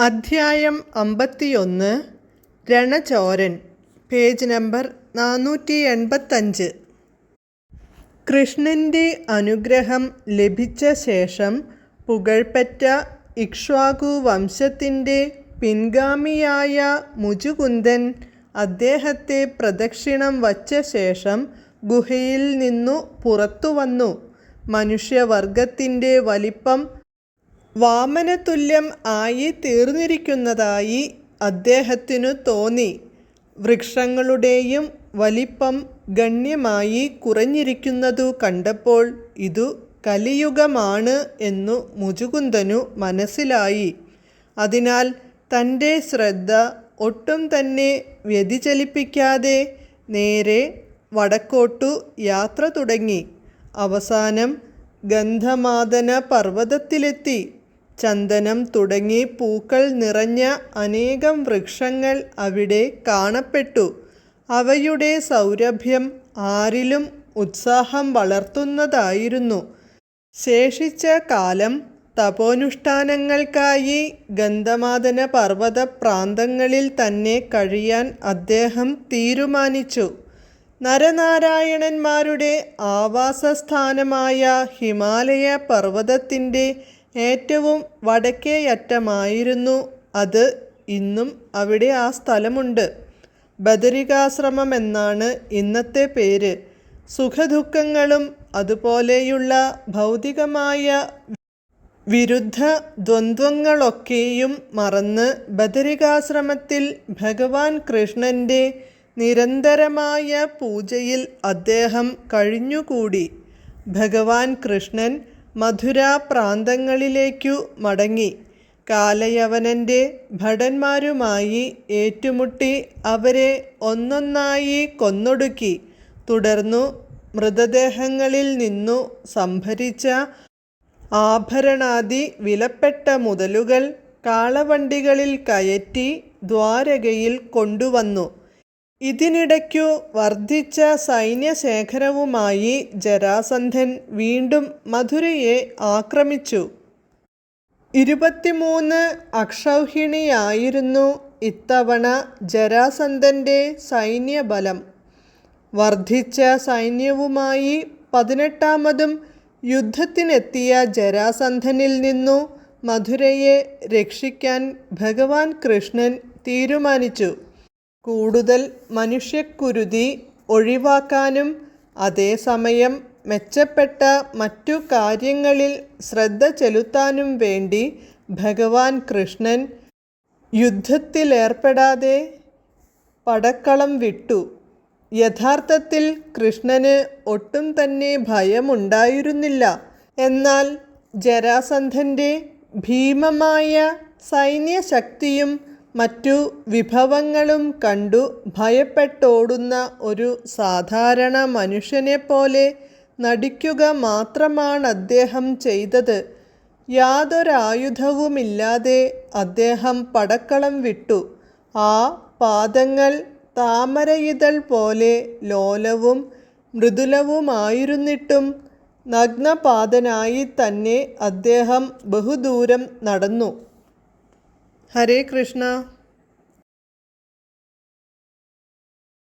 അധ്യായം അമ്പത്തിയൊന്ന് രണചോരൻ page number നാനൂറ്റി എൺപത്തഞ്ച് കൃഷ്ണന്റെ അനുഗ്രഹം ലഭിച്ച ശേഷം പുകഴ്പറ്റ ഇക്ഷ്വാകു വംശത്തിന്റെ പിൻഗാമിയായ മുജുകുന്ദൻ അദ്ദേഹത്തെ പ്രദക്ഷിണം വച്ച ശേഷം ഗുഹയിൽ നിന്നു പുറത്തു വന്നു മനുഷ്യവർഗത്തിന്റെ വലിപ്പം വാമനതുല്യം ആയി തീർന്നിരിക്കുന്നതായി അദ്ദേഹത്തിനു തോന്നി. വൃക്ഷങ്ങളുടെയും വലിപ്പം ഗണ്യമായി കുറഞ്ഞിരിക്കുന്നതു കണ്ടപ്പോൾ ഇതു കലിയുഗമാണ് എന്നു മുജുകുന്ദനു മനസ്സിലായി. അതിനാൽ തന്റെ ശ്രദ്ധ ഒട്ടും തന്നെ വ്യതിചലിപ്പിക്കാതെ നേരെ വടക്കോട്ടു യാത്ര തുടങ്ങി. അവസാനം ഗന്ധമാദന പർവതത്തിലെത്തി. ചന്ദനം തുടങ്ങി പൂക്കൾ നിറഞ്ഞ അനേകം വൃക്ഷങ്ങൾ അവിടെ കാണപ്പെട്ടു. അവയുടെ സൗരഭ്യം ആരിലും ഉത്സാഹം വളർത്തുന്നതായിരുന്നു. ശേഷിച്ച കാലം തപോനുഷ്ഠാനങ്ങൾക്കായി ഗന്ധമാദന പർവത പ്രാന്തങ്ങളിൽ തന്നെ കഴിയാൻ അദ്ദേഹം തീരുമാനിച്ചു. നരനാരായണന്മാരുടെ ആവാസസ്ഥാനമായ ഹിമാലയ പർവതത്തിന്റെ ഏറ്റവും വടക്കേയറ്റമായിരുന്നു അത്. ഇന്നും അവിടെ ആ സ്ഥലമുണ്ട്. ബദരികാശ്രമം എന്നാണ് ഇന്നത്തെ പേര്. സുഖദുഃഖങ്ങളും അതുപോലെയുള്ള ഭൗതികമായ വിരുദ്ധ ദ്വന്ദ്വങ്ങളൊക്കെയും മറന്ന് ബദരികാശ്രമത്തിൽ ഭഗവാൻ കൃഷ്ണന്റെ നിരന്തരമായ പൂജയിൽ അദ്ദേഹം കഴിഞ്ഞുകൂടി. ഭഗവാൻ കൃഷ്ണൻ മധുര പ്രാന്തങ്ങളിലേക്കു മടങ്ങി. കാലയവനന്റെ ഭടന്മാരുമായി ഏറ്റുമുട്ടി അവരെ ഒന്നൊന്നായി കൊന്നൊടുക്കി. തുടർന്നു മൃതദേഹങ്ങളിൽ നിന്നു സംഭരിച്ച ആഭരണാദി വിലപ്പെട്ട മുതലുകൾ കാളവണ്ടികളിൽ കയറ്റി ദ്വാരകയിൽ കൊണ്ടുവന്നു. ഇതിനിടയ്ക്കു വർദ്ധിച്ച സൈന്യശേഖരവുമായി ജരാസന്ധൻ വീണ്ടും മധുരയെ ആക്രമിച്ചു. ഇരുപത്തിമൂന്ന് അക്ഷൗഹിണിയായിരുന്നു ഇത്തവണ ജരാസന്ധന്റെ സൈന്യബലം. വർദ്ധിച്ച സൈന്യവുമായി പതിനെട്ടാമതും യുദ്ധത്തിനെത്തിയ ജരാസന്ധനിൽ നിന്നു മധുരയെ രക്ഷിക്കാൻ ഭഗവാൻ കൃഷ്ണൻ തീരുമാനിച്ചു. കൂടുതൽ മനുഷ്യക്കുരുതി ഒഴിവാക്കാനും അതേസമയം മെച്ചപ്പെട്ട മറ്റു കാര്യങ്ങളിൽ ശ്രദ്ധ ചെലുത്താനും വേണ്ടി ഭഗവാൻ കൃഷ്ണൻ യുദ്ധത്തിലേർപ്പെടാതെ പടക്കളം വിട്ടു. യഥാർത്ഥത്തിൽ കൃഷ്ണന് ഒട്ടും തന്നെ ഭയമുണ്ടായിരുന്നില്ല. എന്നാൽ ജരാസന്ധന്റെ ഭീമമായ സൈന്യശക്തിയും മറ്റു വിഭവങ്ങളും കണ്ടു ഭയപ്പെട്ടോടുന്ന ഒരു സാധാരണ മനുഷ്യനെപ്പോലെ നടിക്കുക മാത്രമാണ് അദ്ദേഹം ചെയ്തത്. യാതൊരായുധവുമില്ലാതെ അദ്ദേഹം പടക്കളം വിട്ടു. ആ പാദങ്ങൾ താമരയിതൾ പോലെ ലോലവും മൃദുലവുമായിരുന്നിട്ടും നഗ്നപാതനായി തന്നെ അദ്ദേഹം ബഹുദൂരം നടന്നു. ഹരേ കൃഷ്ണ